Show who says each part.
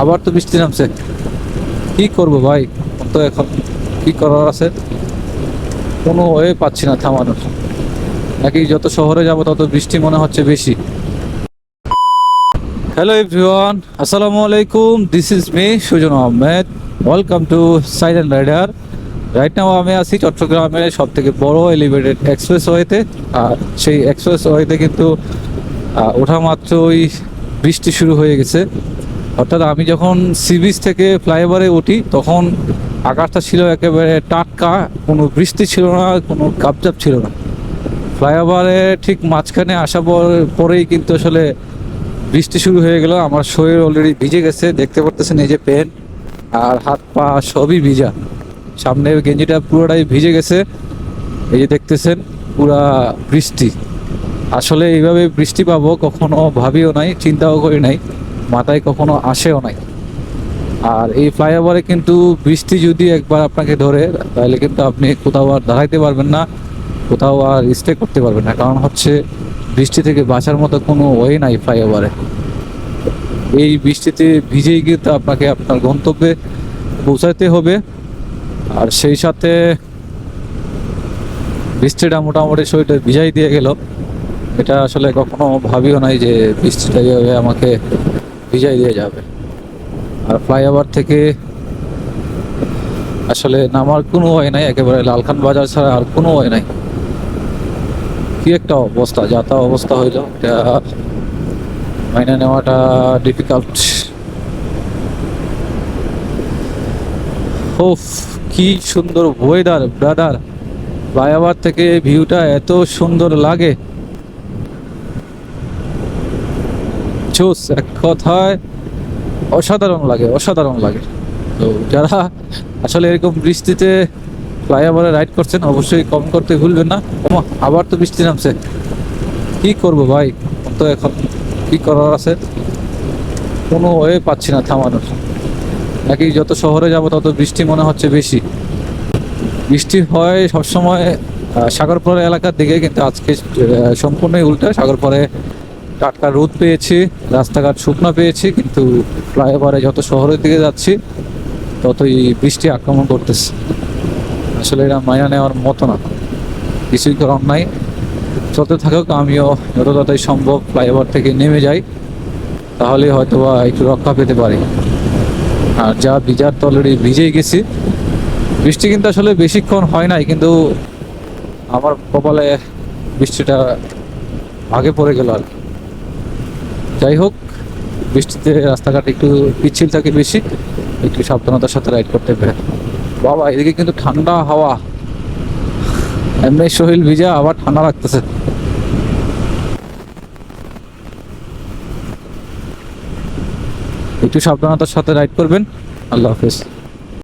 Speaker 1: আবার তো বৃষ্টি নামছে। কি করব ভাই? তো এখন কি করার আছে? কোনো ওয়ে পাচ্ছি না থামানোর। নাকি যত শহরে যাব তত বৃষ্টি মনে হচ্ছে বেশি। হ্যালো এভরিওয়ান আসসালামু আলাইকুম this is me Sujon Ahmed. Welcome to silent rider right now আমি আছি চট্টগ্রামের সব থেকে বড় এলিভেটেড এক্সপ্রেস ওয়েতে আর সেই এক্সপ্রেস ওয়েতে কিন্তু ওঠা মাত্রই বৃষ্টি শুরু হয়ে গেছে। অর্থাৎ আমি যখন সি বিচ থেকে ফ্লাইওভারে উঠি, তখন আকাশটা ছিল একেবারে টাটকা, কোনো বৃষ্টি ছিল না, কোনো কাপচাপ ছিল না। ফ্লাইওভারে ঠিক মাঝখানে আসা পরেই কিন্তু আসলে বৃষ্টি শুরু হয়ে গেল। আমার শরীর অলরেডি ভিজে গেছে, দেখতে পারতেছেন এই যে আর হাত পা সবই ভিজা। সামনের গেঞ্জিটা পুরোটাই ভিজে গেছে। এই যে দেখতেছেন, পুরা বৃষ্টি। আসলে এইভাবে বৃষ্টি পাবো, কখনো ভাবিও নাই, চিন্তাও করি নাই। মাথায় কখনো আসেও নাই। আর এই ফ্লাইওভারে কিন্তু বৃষ্টি যদি একবার আপনাকে ধরে, তাহলে কিন্তু আপনি কোথাও আর দাঁড়াইতে পারবেন না, কোথাও আর স্টে করতে পারবেন না। কারণ হচ্ছে বৃষ্টি থেকে বাঁচার মতো কোনো ওয়ে নাই ফ্লাইওভারে। এই বৃষ্টিতে ভিজেই কিন্তু আপনাকে আপনার গন্তব্যে পৌঁছাতে হবে। আর সেই সাথে বৃষ্টিটা মোটামুটি শরীরটা ভিজাই দিয়ে গেল। এটা আসলে কখনো ভাবিও নাই যে বৃষ্টিটা এইভাবে আমাকে ভিজাই দিয়ে যাবে। আর ফ্লাইওভার থেকে আসলে নামার কোনো হয় নাই, একেবারে লালখান বাজার ছাড়া আর কোনো হয় নাই। কি একটা অবস্থা, যা তা অবস্থা হইল। এটা মাইনে নেওয়াটা ডিফিকাল্ট ওফ কি সুন্দর ওয়েদার ব্রাদার ফ্লাইওভার থেকে ভিউটা এত সুন্দর লাগে। জোস এক কথায় অসাধারণ লাগে অসাধারণ লাগে। তো যারা আসলে এরকম বৃষ্টিতে ফ্লাইওভারে রাইড করছেন, অবশ্যই কম করতে ভুলবেন না। আবার তো বৃষ্টি নামছে। কি করব ভাই? তো এখন কি করার আছে? কোনো ওয়ে পাচ্ছি না থামানোর। নাকি যত শহরে যাব তত বৃষ্টি মনে হচ্ছে বেশি। বৃষ্টি হয় সবসময় সাগরপাড়া এলাকার দিকে, কিন্তু আজকে সম্পূর্ণই উল্টা সাগরপাড়ে টাটকা রোদ পেয়েছি, রাস্তাঘাট শুকনো পেয়েছি, কিন্তু ফ্লাইওভারে যত শহরের দিকে যাচ্ছি, ততই বৃষ্টি আক্রমণ করতেছে। আসলে এটা মায়া নেওয়ার মতো না। কিছুই করার নাই। চলতে থাকুক, আমিও যত তাড়াতাড়ি সম্ভব ফ্লাইওভার থেকে নেমে যাই। তাহলে হয়তো বা একটু রক্ষা পেতে পারি। আর যা ভিজার তো ভিজেই গেছি। বৃষ্টি কিন্তু আসলে বেশিক্ষণ হয় নাই, কিন্তু আমার কপালে বৃষ্টিটা আগে পড়ে গেল আর কি। যাই হোক, বৃষ্টিতে রাস্তাঘাট একটু পিচ্ছিল থাকে বেশি, একটু সাবধানতার সাথে রাইড করতে হবে। বাবা, এদিকে কিন্তু ঠান্ডা হাওয়া। এমনি শরীর ভিজা, আবার ঠান্ডা লাগতেছে। একটু সাবধানতার সাথে রাইড করবেন। আল্লাহ হাফেজ।